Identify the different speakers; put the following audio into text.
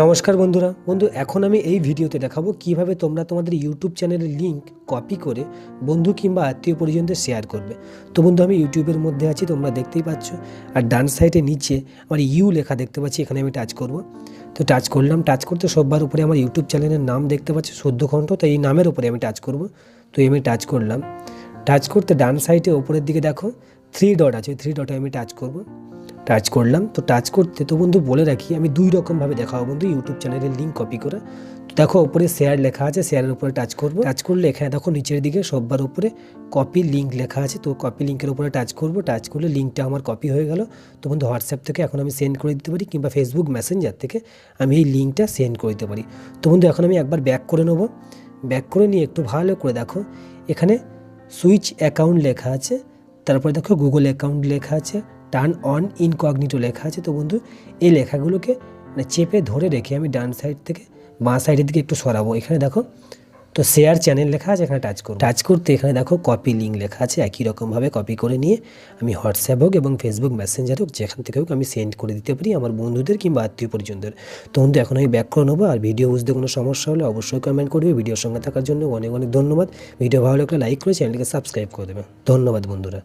Speaker 1: নমস্কার বন্ধুরা। বন্ধু, এখন আমি এই ভিডিওতে দেখাবো কীভাবে তোমরা তোমাদের ইউটিউব চ্যানেলের লিংক কপি করে বন্ধু কিংবা আত্মীয় পরিজনদের শেয়ার করবে। তো বন্ধু, আমি ইউটিউবের মধ্যে আছি, তোমরা দেখতেই পাচ্ছ। আর ডান সাইডে নিচে আমার ইউ লেখা দেখতে পাচ্ছি, এখানে আমি টাচ করব। তো টাচ করলাম টাচ করতে সববার উপরে আমার ইউটিউব চ্যানেলের নাম দেখতে পাচ্ছি সদ্যকণ্ঠ তো এই নামের উপরে আমি টাচ করব। তো আমি টাচ করলাম। টাচ করতে ডান সাইডে ওপরের দিকে দেখো থ্রি ডট আছে থ্রি ডটে আমি টাচ করব। টাচ করলাম, তো টাচ করতে তো বন্ধু বলে রাখি, আমি দুই রকমভাবে দেখাবো বন্ধু ইউটিউব চ্যানেলের লিঙ্ক কপি করে। তো দেখো ওপরে শেয়ার লেখা আছে শেয়ারের উপরে টাচ করব। টাচ করলে এখানে দেখো নিচের দিকে সববার উপরে কপি লিঙ্ক লেখা আছে, তো কপি লিঙ্কের উপরে টাচ করব। টাচ করলে লিঙ্কটা আমার কপি হয়ে গেল। তো বন্ধু হোয়াটসঅ্যাপ থেকে এখন আমি সেন্ড করে দিতে পারি, কিংবা ফেসবুক মেসেঞ্জার থেকে আমি এই লিঙ্কটা সেন্ড করে দিতে পারি। তো বন্ধু এখন আমি একবার ব্যাক করে নেব। ব্যাক করে নিয়ে একটু ভালো করে দেখো, এখানে সুইচ অ্যাকাউন্ট লেখা আছে, তারপরে দেখো গুগল অ্যাকাউন্ট লেখা আছে, টার্ন অন ইনকগনিটো লেখা আছে। তো বন্ধু, এই লেখাগুলোকে মানে চেপে ধরে রেখে আমি ডান সাইড থেকে বাঁ সাইডের দিকে একটু সরাবো। এখানে দেখো তো শেয়ার চ্যানেল লেখা আছে, এখানে টাচ করুন টাচ করতে এখানে দেখো কপি লিঙ্ক লেখা আছে, একই রকমভাবে কপি করে নিয়ে আমি হোয়াটসঅ্যাপ হোক এবং ফেসবুক মেসেঞ্জার হোক, যেখান থেকে হোক আমি সেন্ড করে দিতে পারি আমার বন্ধুদের কিংবা আত্মীয় পরিজনদের। তো বন্ধু, এখন আমি ব্যাক করে নেব, আর ভিডিও বুঝতে কোনো সমস্যা হলে অবশ্যই কমেন্ট করবে। ভিডিওর সঙ্গে থাকার জন্য অনেক অনেক ধন্যবাদ। ভিডিও ভালো লাগলে লাইক করে চ্যানেলকে সাবস্ক্রাইব করে দেবে। ধন্যবাদ বন্ধুরা।